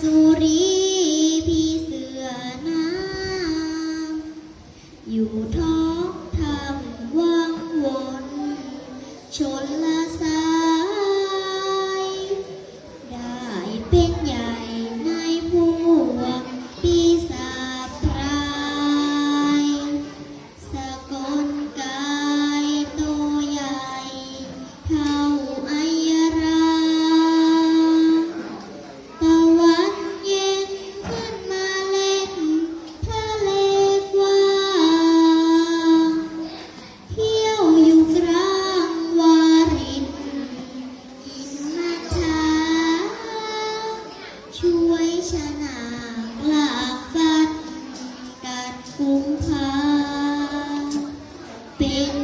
สุรีพี่เสือนาอยู่ท้องทำว่งวนชนละสาย ได้เป็นอย่าง ช่วยชนะหลากฟันกัดคุ้งพาเป็น